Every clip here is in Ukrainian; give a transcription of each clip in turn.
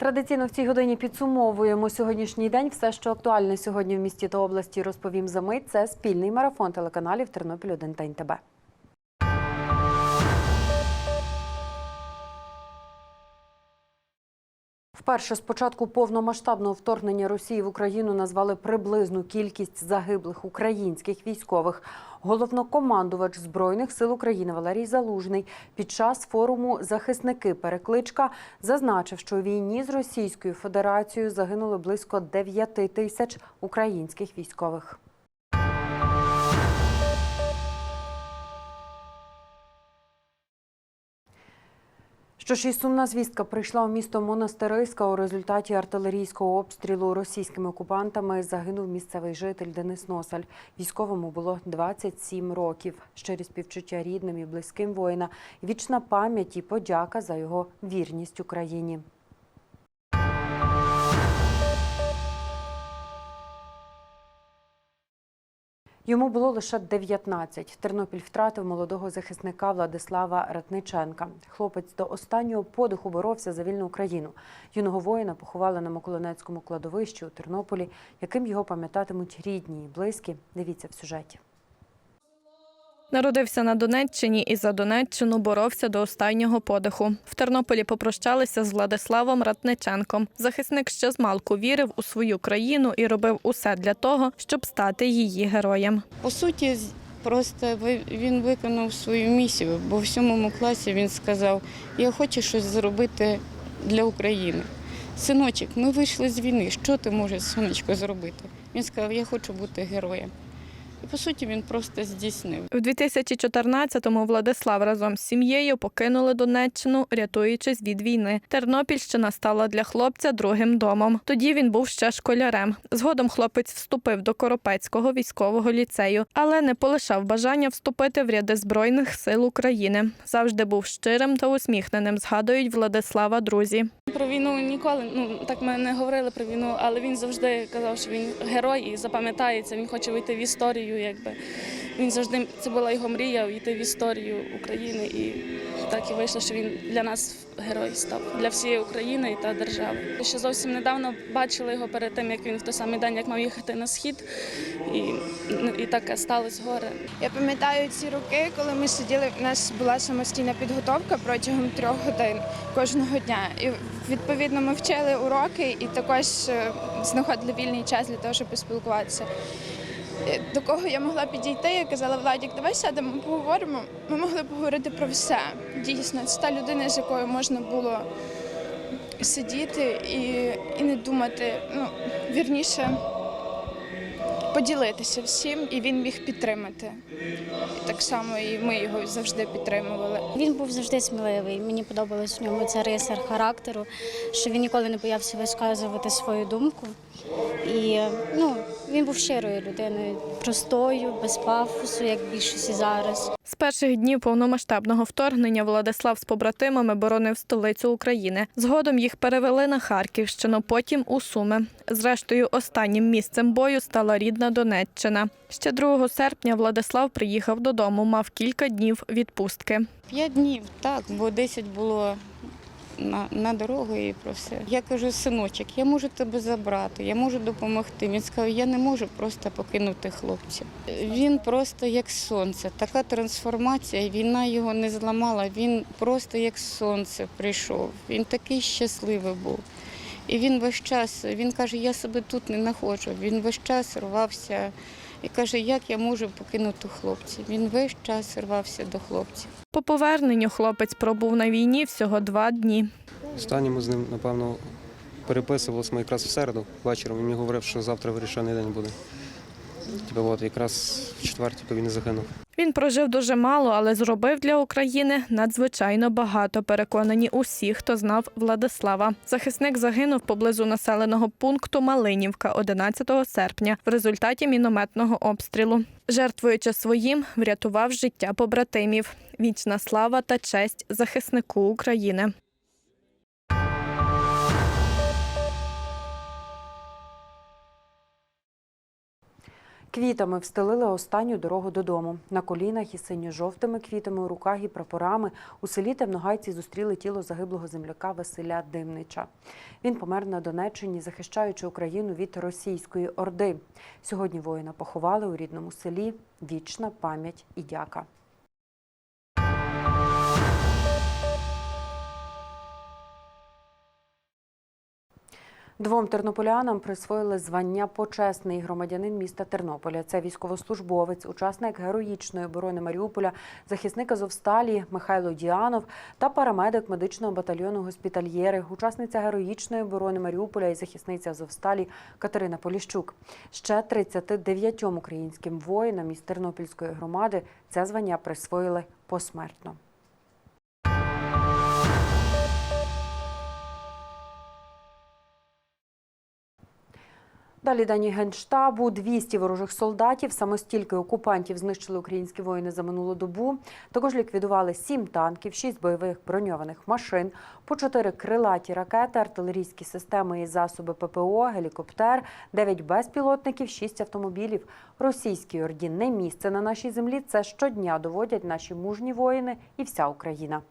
Традиційно в цій годині підсумовуємо сьогоднішній день. Все, що актуальне сьогодні в місті та області, розповім за мить. Це спільний марафон телеканалів Тернопіль 1 та НТБ. Вперше з початку повномасштабного вторгнення Росії в Україну назвали приблизну кількість загиблих українських військових. Головнокомандувач збройних сил України Валерій Залужний під час форуму Захисники перекличка зазначив, що у війні з Російською Федерацією загинули близько 9 тисяч українських військових. Що ж і сумна звістка прийшла у місто Монастириська. У результаті артилерійського обстрілу російськими окупантами загинув місцевий житель Денис Носаль. Військовому було 27 років. Щирі співчуття рідним і близьким воїна. Вічна пам'ять і подяка за його вірність Україні. Йому було лише 19. Тернопіль втратив молодого захисника Владислава Ратниченка. Хлопець до останнього подиху боровся за вільну Україну. Юного воїна поховали на Миколинецькому кладовищі у Тернополі, яким його пам'ятатимуть рідні і близькі. Дивіться в сюжеті. Народився на Донеччині і за Донеччину боровся до останнього подиху. В Тернополі попрощалися з Владиславом Ратниченком. Захисник ще з малку вірив у свою країну і робив усе для того, щоб стати її героєм. По суті, просто він виконав свою місію, бо в сьомому класі він сказав: Я хочу щось зробити для України. Синочок, ми вийшли з війни. Що ти можеш, сонечко, зробити? Він сказав, я хочу бути героєм. І по суті, він просто здійснив. У 2014-му Владислав разом з сім'єю покинули Донеччину, рятуючись від війни. Тернопільщина стала для хлопця другим домом. Тоді він був ще школярем. Згодом хлопець вступив до Коропецького військового ліцею, але не полишав бажання вступити в ряди збройних сил України. Завжди був щирим та усміхненим. Згадують Владислава друзі. Про війну ніколи, ну так ми не говорили про війну, але він завжди казав, що він герой і запам'ятається. Він хоче вийти в історію. Якби він завжди це була його мрія війти в історію України, і так і вийшло, що він для нас герой став для всієї України та держави. Ще зовсім недавно бачили його перед тим, як він в той самий день, як мав їхати на схід, і, і таке сталося горе. Я пам'ятаю ці роки, коли ми сиділи. У нас була самостійна підготовка протягом трьох годин кожного дня. І відповідно ми вчили уроки і також е, знаходили вільний час для того, щоб поспілкуватися. Е, До кого я могла підійти, я казала Владік, давай сядемо, поговоримо. Ми могли поговорити про все. Дійсно, це та людина, з якою можна було сидіти і, і не думати. Ну, вірніше, поділитися всім, і він міг підтримати. І так само і ми його завжди підтримували. Він був завжди сміливий. Мені подобалась в ньому ця риса характеру, що він ніколи не боявся висказувати свою думку. І ну, він був щирою людиною, простою, без пафосу, як більшості зараз. З перших днів повномасштабного вторгнення Владислав з побратимами боронив столицю України. Згодом їх перевели на Харківщину, потім у Суми. Зрештою, останнім місцем бою стала рідна Донеччина. Ще 2 серпня Владислав приїхав додому, мав кілька днів відпустки. П'ять днів, так, бо 10 було на, на дорогу і про все. Я кажу, синочок, я можу тебе забрати, я можу допомогти. Він сказав, я не можу просто покинути хлопців. Він просто як сонце, така трансформація, війна його не зламала, він просто як сонце прийшов. Він такий щасливий був. І він весь час, він каже, я себе тут не знаходжу. Він весь час рвався і каже, як я можу покинути хлопців. Він весь час рвався до хлопців. По поверненню хлопець пробув на війні всього два дні. Останньому з ним, напевно, переписувалися ми якраз в середу вечором. Він мені говорив, що завтра вирішений день буде. Тобто, от якраз в четвер типу, він і загинув. Він прожив дуже мало, але зробив для України надзвичайно багато. Переконані усі, хто знав Владислава. Захисник загинув поблизу населеного пункту Малинівка 11 серпня в результаті мінометного обстрілу. Жертвуючи своїм, врятував життя побратимів. Вічна слава та честь захиснику України. Квітами встелили останню дорогу додому. На колінах із синьо-жовтими квітами у руках і прапорами у селі Темногайці зустріли тіло загиблого земляка Василя Димнича. Він помер на Донеччині, захищаючи Україну від російської орди. Сьогодні воїна поховали у рідному селі. Вічна пам'ять і дяка. Двом тернополянам присвоїли звання почесний громадянин міста Тернополя. Це військовослужбовець, учасник героїчної оборони Маріуполя, захисник Азовсталі Михайло Діанов та парамедик медичного батальйону госпітальєри, учасниця героїчної оборони Маріуполя і захисниця Азовсталі Катерина Поліщук. Ще 39 українським воїнам із Тернопільської громади це звання присвоїли посмертно. Далі дані генштабу 200 ворожих солдатів. Саме стільки окупантів знищили українські воїни за минулу добу. Також ліквідували 7 танків, 6 бойових броньованих машин, по 4 крилаті ракети, артилерійські системи і засоби ППО, гелікоптер, 9 безпілотників, 6 автомобілів. Російській орді не місце на нашій землі. Це щодня доводять наші мужні воїни і вся Україна.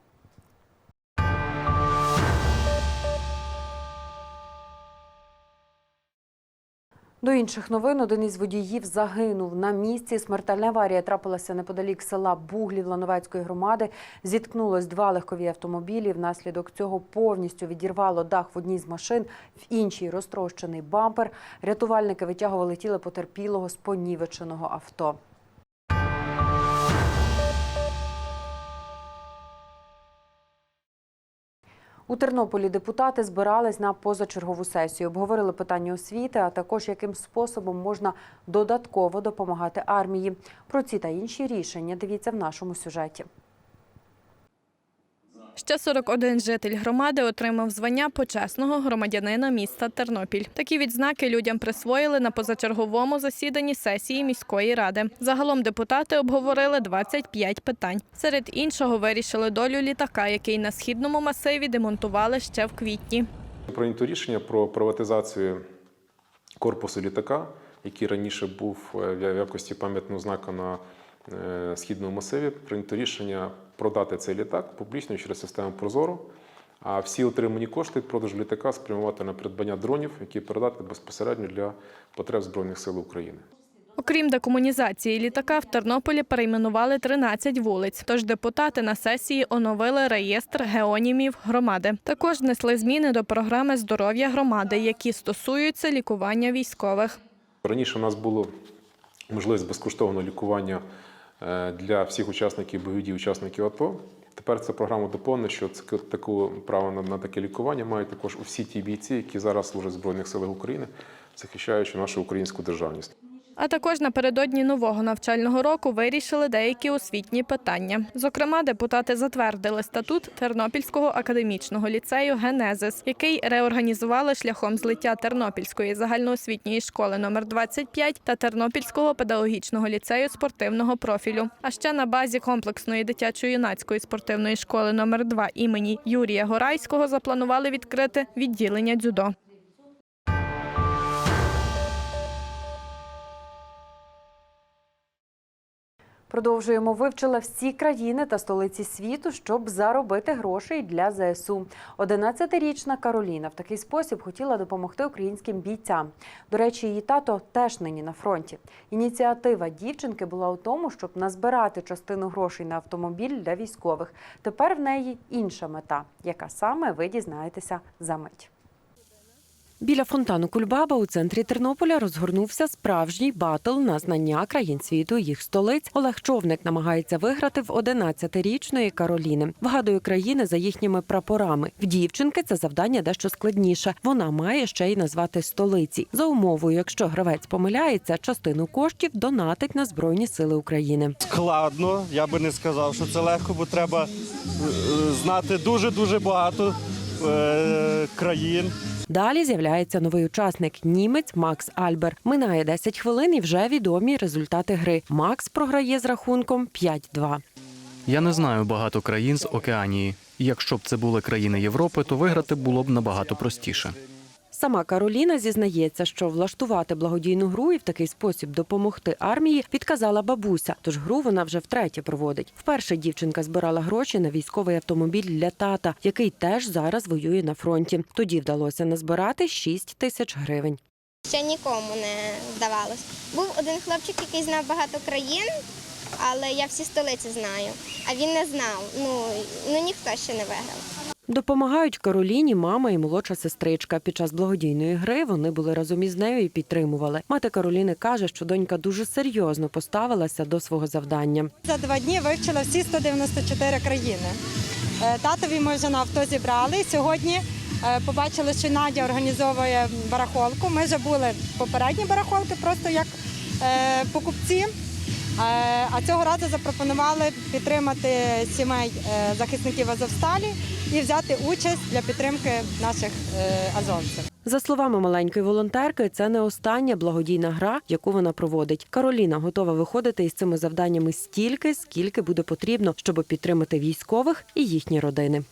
До інших новин один із водіїв загинув на місці. Смертельна аварія трапилася неподалік села Буглів Лановецької громади. Зіткнулось два легкові автомобілі. Внаслідок цього повністю відірвало дах в одній з машин, в іншій розтрощений бампер. Рятувальники витягували тіло потерпілого з понівеченого авто. У Тернополі депутати збирались на позачергову сесію. Обговорили питання освіти, а також яким способом можна додатково допомагати армії. Про ці та інші рішення дивіться в нашому сюжеті. Ще 41 житель громади отримав звання почесного громадянина міста Тернопіль. Такі відзнаки людям присвоїли на позачерговому засіданні сесії міської ради. Загалом депутати обговорили 25 питань. Серед іншого вирішили долю літака, який на східному масиві демонтували ще в квітні. Прийнято рішення про приватизацію корпусу літака, який раніше був е, в якості пам'ятного знака на е, східному масиві. Прийнято рішення продати цей літак публічно через систему Прозоро. А всі отримані кошти від продажу літака спрямувати на придбання дронів, які передати безпосередньо для потреб Збройних сил України. Окрім декомунізації літака, в Тернополі перейменували 13 вулиць. Тож депутати на сесії оновили реєстр геонімів громади. Також внесли зміни до програми здоров'я громади, які стосуються лікування військових. Раніше у нас було можливість безкоштовного лікування для всіх учасників бойових дій, учасників АТО. Тепер ця програма доповнена, що таку право на, на таке лікування мають також усі ті бійці, які зараз служать в Збройних силах України, захищаючи нашу українську державність. А також напередодні нового навчального року вирішили деякі освітні питання. Зокрема, депутати затвердили статут Тернопільського академічного ліцею Генезис, який реорганізували шляхом злиття Тернопільської загальноосвітньої школи номер 25 та Тернопільського педагогічного ліцею спортивного профілю. А ще на базі комплексної дитячо-юнацької спортивної школи номер 2 імені Юрія Горайського запланували відкрити відділення дзюдо. Продовжуємо вивчила всі країни та столиці світу, щоб заробити грошей для ЗСУ. 11-річна Кароліна в такий спосіб хотіла допомогти українським бійцям. До речі, її тато теж нині на фронті. Ініціатива дівчинки була у тому, щоб назбирати частину грошей на автомобіль для військових. Тепер в неї інша мета, яка саме ви дізнаєтеся за мить. Біля фонтану Кульбаба у центрі Тернополя розгорнувся справжній батл на знання країн світу їх столиць. Олег Човник намагається виграти в 11-річної Кароліни. Вгадує країни за їхніми прапорами. В дівчинки це завдання дещо складніше. Вона має ще й назвати столиці. За умовою, якщо гравець помиляється, частину коштів донатить на збройні сили України. складно. Я би не сказав, що це легко, бо треба е, знати дуже дуже багато е, країн. Далі з'являється новий учасник німець Макс Альбер. Минає 10 хвилин і вже відомі результати гри. Макс програє з рахунком 5-2. Я не знаю багато країн з Океанії. Якщо б це були країни Європи, то виграти було б набагато простіше. Сама Кароліна зізнається, що влаштувати благодійну гру і в такий спосіб допомогти армії підказала бабуся. Тож гру вона вже втретє проводить. Вперше дівчинка збирала гроші на військовий автомобіль для тата, який теж зараз воює на фронті. Тоді вдалося назбирати 6 тисяч гривень. Ще нікому не вдавалось. Був один хлопчик, який знав багато країн, але я всі столиці знаю. А він не знав. Ну, ну ніхто ще не виграв. Допомагають Кароліні мама і молодша сестричка. Під час благодійної гри вони були разом із нею і підтримували. Мати Кароліни каже, що донька дуже серйозно поставилася до свого завдання. За два дні вивчила всі 194 країни. Е, Татові ми вже на авто зібрали. Сьогодні е, побачили, що Надя організовує барахолку. Ми вже були попередні барахолки, просто як е, покупці. А цього разу запропонували підтримати сімей захисників Азовсталі і взяти участь для підтримки наших е, азовців. За словами маленької волонтерки, це не остання благодійна гра, яку вона проводить. Кароліна готова виходити із цими завданнями стільки, скільки буде потрібно, щоб підтримати військових і їхні родини.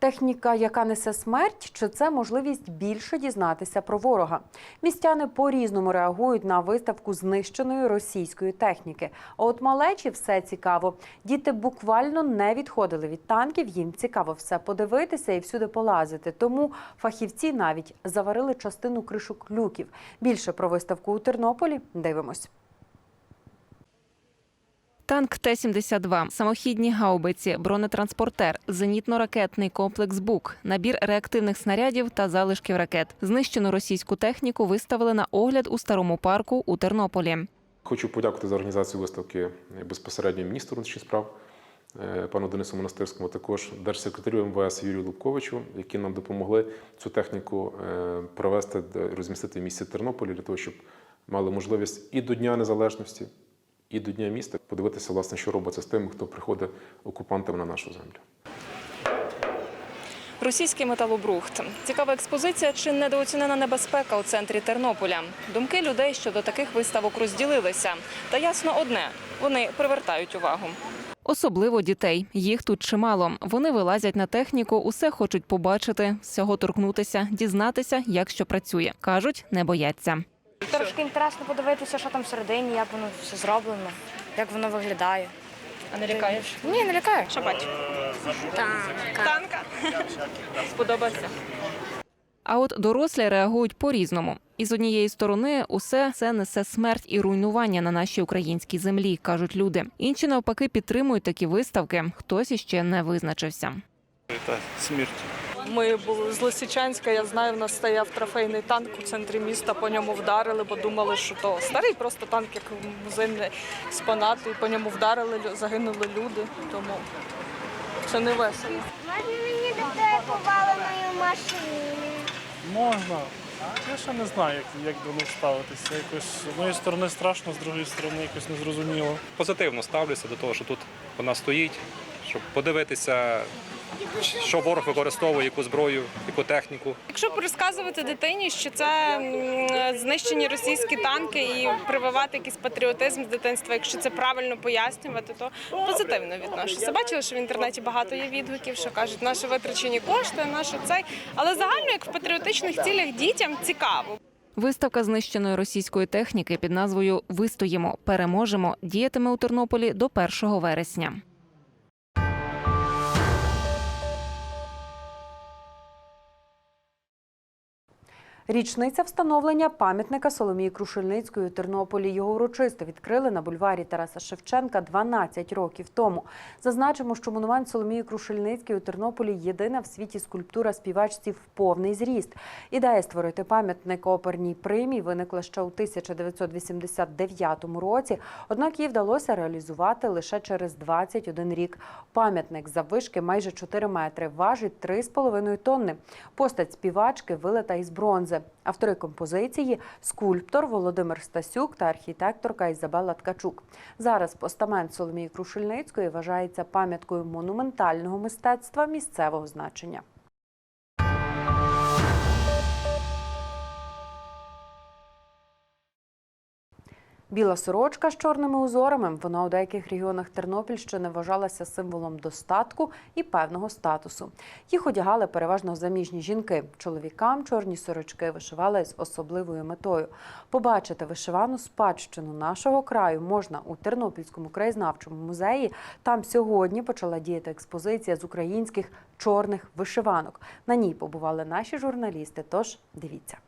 Техніка, яка несе смерть, чи це можливість більше дізнатися про ворога? Містяни по-різному реагують на виставку знищеної російської техніки. А от малечі все цікаво. Діти буквально не відходили від танків. Їм цікаво все подивитися і всюди полазити. Тому фахівці навіть заварили частину кришок люків. Більше про виставку у Тернополі дивимось. Танк Т-72, самохідні гаубиці, бронетранспортер, зенітно-ракетний комплекс БУК, набір реактивних снарядів та залишків ракет. Знищену російську техніку виставили на огляд у старому парку у Тернополі. Хочу подякувати за організацію виставки безпосередньо міністру внутрішніх справ е, пану Денису Монастирському, також держсекретарю МВС Юрію Лубковичу, які нам допомогли цю техніку е, привезти, розмістити в місті Тернополі для того, щоб мали можливість і до Дня Незалежності, і до Дня міста подивитися, власне, що робиться з тими, хто приходить окупантами на нашу землю. Російський металобрухт. Цікава експозиція чи недооцінена небезпека у центрі Тернополя. Думки людей щодо таких виставок розділилися. Та ясно одне вони привертають увагу. Особливо дітей. Їх тут чимало. Вони вилазять на техніку, усе хочуть побачити, всього торкнутися, дізнатися, як що працює. кажуть, не бояться. Трошки інтересно подивитися, що там всередині, як воно все зроблено, як воно виглядає. А не лякаєш? Ні, не лякаю. Що бачиш? Так. Танка. Сподобався. А от дорослі реагують по-різному. І з однієї сторони, усе це несе смерть і руйнування на нашій українській землі, кажуть люди. Інші навпаки підтримують такі виставки. Хтось іще не визначився. Та смерть. Ми були з Лисичанська. Я знаю, в нас стояв трофейний танк у центрі міста. По ньому вдарили, бо думали, що то старий просто танк, як музейний експонат, і по ньому вдарили, загинули люди. Тому це не весело. Можна мені до тебе поваленої машини? Можна. Я ще не знаю, як, як до них ставитися. Якось з однієї сторони страшно, з другої сторони якось незрозуміло. позитивно ставлюся до того, що тут вона стоїть, щоб подивитися, що ворог використовує, яку зброю, яку техніку. Якщо розказувати дитині, що це знищені російські танки і прививати якийсь патріотизм з дитинства, якщо це правильно пояснювати, то позитивно відношуся. Бачила, що в інтернеті багато є відгуків, що кажуть, наші витрачені кошти, наше цей. Але загально, як в патріотичних цілях дітям цікаво. Виставка знищеної російської техніки під назвою Вистоїмо, переможемо діятиме у Тернополі до 1 вересня. Річниця встановлення пам'ятника Соломії Крушельницької у Тернополі. Його урочисто відкрили на бульварі Тараса Шевченка 12 років тому. Зазначимо, що монумент Соломії Крушельницької у Тернополі єдина в світі скульптура співачці в повний зріст. Ідея створити пам'ятник оперній примі виникла ще у 1989 році. Однак її вдалося реалізувати лише через 21 рік. Пам'ятник заввишки майже 4 метри, важить 3,5 тонни. Постать співачки вилита із бронзи. Автори композиції скульптор Володимир Стасюк та архітекторка Ізабела Ткачук. Зараз постамент Соломії Крушельницької вважається пам'яткою монументального мистецтва місцевого значення. Біла сорочка з чорними узорами. Вона у деяких регіонах Тернопільщини вважалася символом достатку і певного статусу. Їх одягали переважно заміжні жінки. Чоловікам чорні сорочки вишивали з особливою метою. Побачити вишивану спадщину нашого краю можна у Тернопільському краєзнавчому музеї. Там сьогодні почала діяти експозиція з українських чорних вишиванок. На ній побували наші журналісти. Тож дивіться.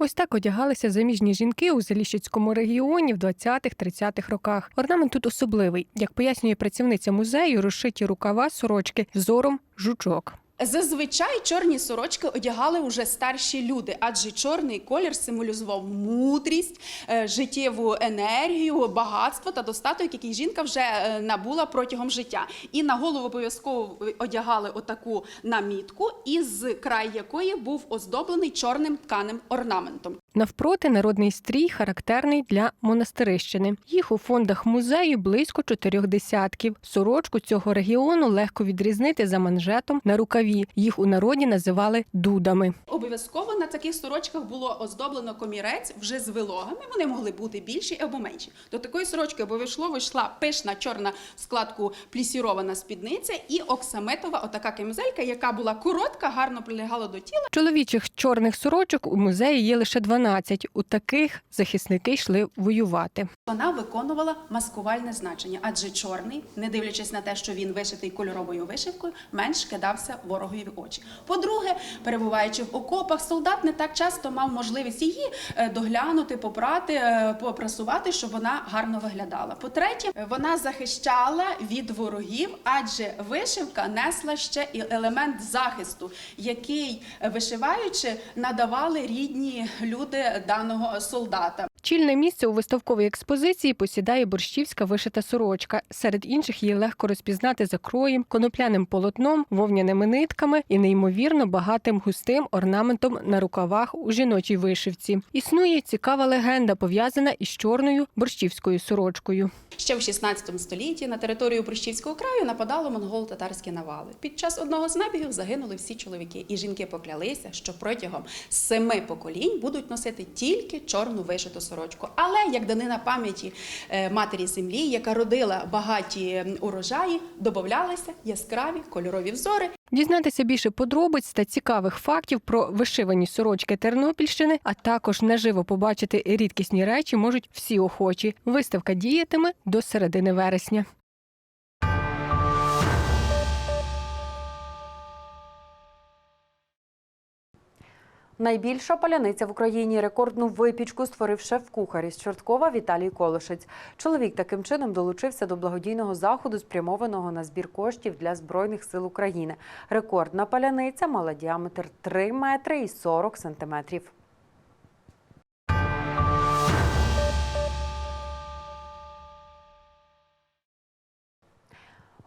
Ось так одягалися заміжні жінки у Заліщицькому регіоні в 20-30-х роках. Орнамент тут особливий. Як пояснює працівниця музею, розшиті рукава сорочки взором жучок. Зазвичай чорні сорочки одягали уже старші люди, адже чорний колір символізував мудрість, е, життєву енергію, багатство та достаток, який жінка вже е, набула протягом життя. І на голову обов'язково одягали отаку намітку, із край якої був оздоблений чорним тканим орнаментом. Навпроти народний стрій характерний для монастирищини. Їх у фондах музею близько чотирьох десятків. Сорочку цього регіону легко відрізнити за манжетом на рукаві. Їх у народі називали дудами. Обов'язково на таких сорочках було оздоблено комірець вже з вилогами. Вони могли бути більші або менші. До такої сорочки обов'язково йшла пишна чорна складку плісірована спідниця і оксамитова отака камізелька, яка була коротка, гарно прилягала до тіла. Чоловічих чорних сорочок у музеї є лише 12. У таких захисники йшли воювати. Вона виконувала маскувальне значення, адже чорний, не дивлячись на те, що він вишитий кольоровою вишивкою, менш кидався ворогові в очі. По-друге, перебуваючи в окопах, солдат не так часто мав можливість її е, доглянути, попрати, е, попрасувати, щоб вона гарно виглядала. По-третє, вона захищала від ворогів, адже вишивка несла ще і елемент захисту, який вишиваючи надавали рідні люди даного солдата. Чільне місце у виставковій експозиції посідає борщівська вишита сорочка. Серед інших її легко розпізнати за кроєм, конопляним полотном, вовняними нитками і неймовірно багатим густим орнаментом на рукавах у жіночій вишивці. Існує цікава легенда, пов'язана із чорною борщівською сорочкою. Ще в 16 столітті на територію Прищівського краю нападало монголо-татарські навали. Під час одного з набігів загинули всі чоловіки, і жінки поклялися, що протягом семи поколінь будуть носити тільки чорну вишиту сорочку. Але як данина пам'яті е, матері землі, яка родила багаті урожаї, додавалися яскраві кольорові взори. Дізнатися більше подробиць та цікавих фактів про вишивані сорочки Тернопільщини, а також наживо побачити рідкісні речі можуть всі охочі. Виставка діятиме до середини вересня. Найбільша паляниця в Україні рекордну випічку створив шеф-кухар із Чорткова Віталій Колошець. Чоловік таким чином долучився до благодійного заходу, спрямованого на збір коштів для збройних сил України. Рекордна паляниця мала діаметр 3 метри і 40 сантиметрів.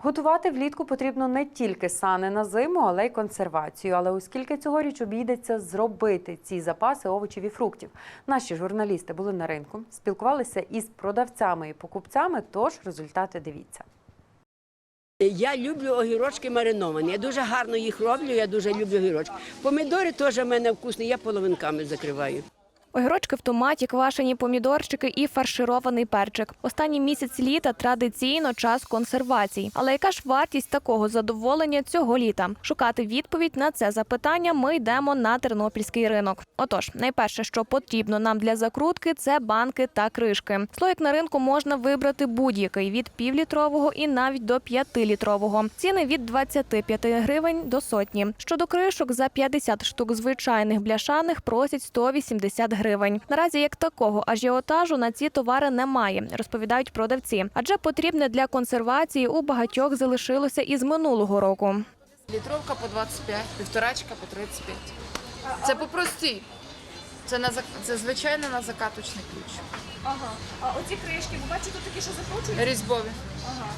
Готувати влітку потрібно не тільки сани на зиму, але й консервацію. Але оскільки цьогоріч обійдеться зробити ці запаси овочів і фруктів, наші журналісти були на ринку, спілкувалися із продавцями і покупцями. Тож результати дивіться. Я люблю огірочки мариновані. Я дуже гарно їх роблю. Я дуже люблю огірочки. Помідори теж в мене вкусні, я половинками закриваю. Огірочки в томаті, квашені помідорчики і фарширований перчик. Останній місяць літа традиційно час консервацій. Але яка ж вартість такого задоволення цього літа? Шукати відповідь на це запитання ми йдемо на тернопільський ринок. Отож, найперше, що потрібно нам для закрутки, це банки та кришки. Слоїк на ринку можна вибрати будь-який від півлітрового і навіть до п'ятилітрового. Ціни від 25 гривень до сотні. Щодо кришок, за 50 штук звичайних бляшаних просять 180 гривень. Наразі як такого ажіотажу на ці товари немає, розповідають продавці. Адже потрібне для консервації у багатьох залишилося із минулого року. Літровка по 25, півторачка по 35. Це по простій. Це, на, це звичайно на закаточний ключ. Ага. А оці кришки, ви бачите, такі, що закручують? Різьбові. Ага.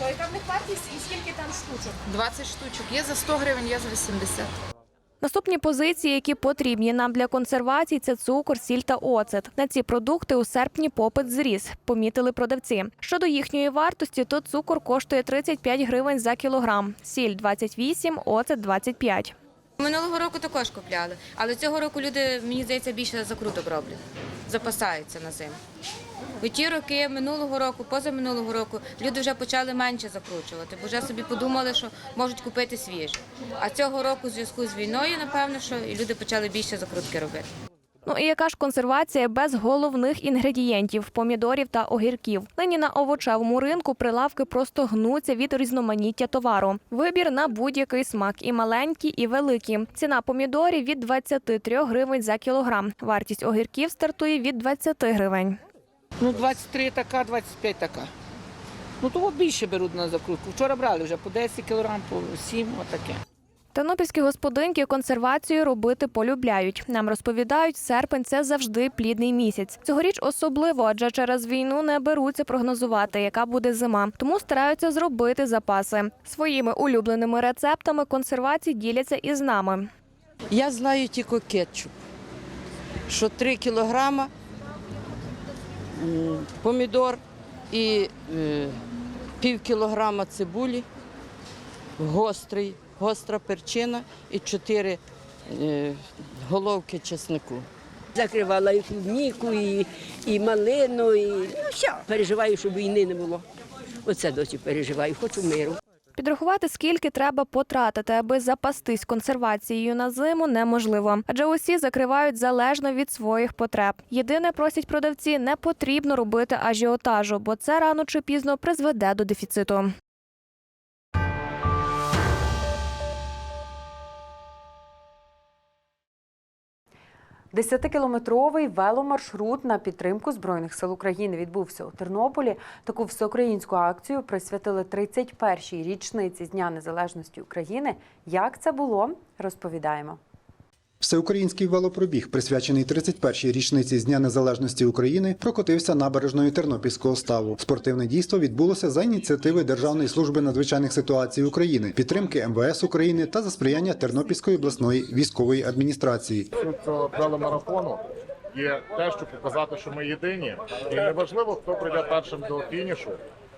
То яка в них вартість і скільки там штучок? 20 штучок. Є за 100 гривень, є за 80. Наступні позиції, які потрібні нам для консервації, це цукор, сіль та оцет. На ці продукти у серпні попит зріс, помітили продавці. Щодо їхньої вартості, то цукор коштує 35 гривень за кілограм, сіль 28, оцет 25. Минулого року також купляли, але цього року люди, мені здається, більше закруток роблять, запасаються на зиму. У ті роки минулого року, позаминулого року, люди вже почали менше закручувати, бо вже собі подумали, що можуть купити свіжі. А цього року, у зв'язку з війною, напевно, що і люди почали більше закрутки робити. Ну і яка ж консервація без головних інгредієнтів помідорів та огірків? Нині на овочевому ринку прилавки просто гнуться від різноманіття товару. Вибір на будь-який смак і маленькі, і великі. Ціна помідорів від 23 гривень за кілограм. Вартість огірків стартує від 20 гривень. Ну, 23 така, 25 така. Ну, того більше беруть на закрутку. Вчора брали вже по 10 кг, по 7, отаке. Тернопільські господинки консервацію робити полюбляють. Нам розповідають, серпень це завжди плідний місяць. Цьогоріч особливо, адже через війну не беруться прогнозувати, яка буде зима, тому стараються зробити запаси. Своїми улюбленими рецептами консервації діляться із нами. Я знаю тільки кетчуп, що 3 кілограма помідор і е, пів кілограма цибулі, гострий, гостра перчина і 4 е, головки чеснику. Закривала і клубніку, і, і малину, і ну, все. Переживаю, щоб війни не було. Оце досі переживаю, хочу миру. Підрахувати, скільки треба потратити, аби запастись консервацією на зиму, неможливо, адже усі закривають залежно від своїх потреб. Єдине просять продавці, не потрібно робити ажіотажу, бо це рано чи пізно призведе до дефіциту. Десятикілометровий веломаршрут на підтримку Збройних сил України відбувся у Тернополі. Таку всеукраїнську акцію присвятили 31-й річниці з Дня Незалежності України. Як це було, розповідаємо. Всеукраїнський велопробіг, присвячений 31-й річниці з Дня Незалежності України, прокотився набережною Тернопільського ставу. Спортивне дійство відбулося за ініціативи Державної служби надзвичайних ситуацій України, підтримки МВС України та за сприяння Тернопільської обласної військової адміністрації. Цього веломарафону є те, щоб показати, що ми єдині, і не важливо, хто прийде першим до фінішу.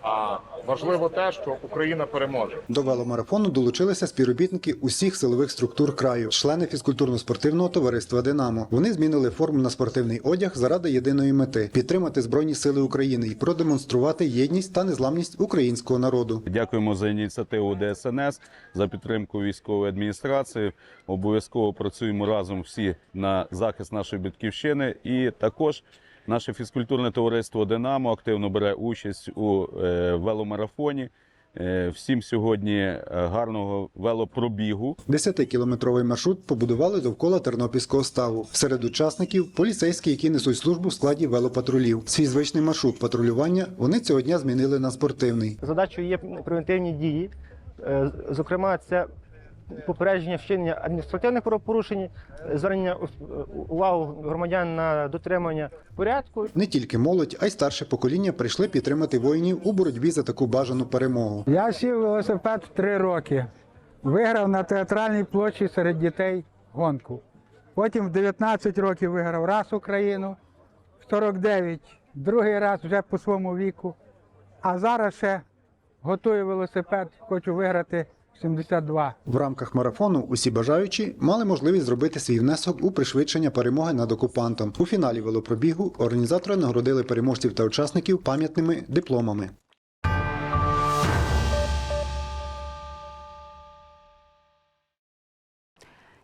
А важливо те, що Україна переможе. До веломарафону долучилися співробітники усіх силових структур краю, члени фізкультурно-спортивного товариства Динамо. Вони змінили форму на спортивний одяг заради єдиної мети підтримати збройні сили України і продемонструвати єдність та незламність українського народу. Дякуємо за ініціативу ДСНС, за підтримку військової адміністрації. Обов'язково працюємо разом всі на захист нашої батьківщини. І також наше фізкультурне товариство Динамо активно бере участь у е, веломарафоні. Е, Всім сьогодні е, гарного велопробігу. Десятикілометровий маршрут побудували довкола Тернопільського ставу. Серед учасників поліцейські, які несуть службу в складі велопатрулів. Свій звичний маршрут патрулювання вони цього дня змінили на спортивний. Задачою є превентивні дії. Зокрема, це попередження вчинення адміністративних правопорушень, звернення увагу громадян на дотримання порядку. Не тільки молодь, а й старше покоління прийшли підтримати воїнів у боротьбі за таку бажану перемогу. Я сів велосипед три роки. Виграв на театральній площі серед дітей гонку. Потім в 19 років виграв раз Україну, в 49 другий раз вже по своєму віку. А зараз ще готую велосипед, хочу виграти 72. В рамках марафону усі бажаючі мали можливість зробити свій внесок у пришвидшення перемоги над окупантом. У фіналі велопробігу організатори нагородили переможців та учасників пам'ятними дипломами.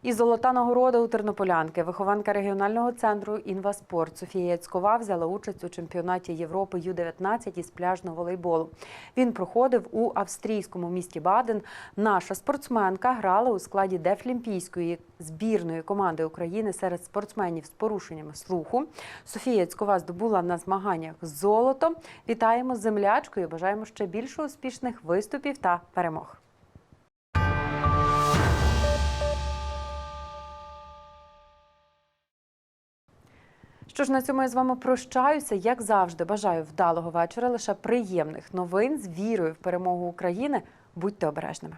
І золота нагорода у тернополянки. Вихованка регіонального центру «Інваспорт» Софія Яцькова взяла участь у чемпіонаті Європи Ю-19 із пляжного волейболу. Він проходив у австрійському місті Баден. Наша спортсменка грала у складі Дефлімпійської збірної команди України серед спортсменів з порушеннями слуху. Софія Яцькова здобула на змаганнях золото. Вітаємо з землячкою. Бажаємо ще більше успішних виступів та перемог. Що ж на цьому я з вами прощаюся. Як завжди, бажаю вдалого вечора, лише приємних новин з вірою в перемогу України. Будьте обережними.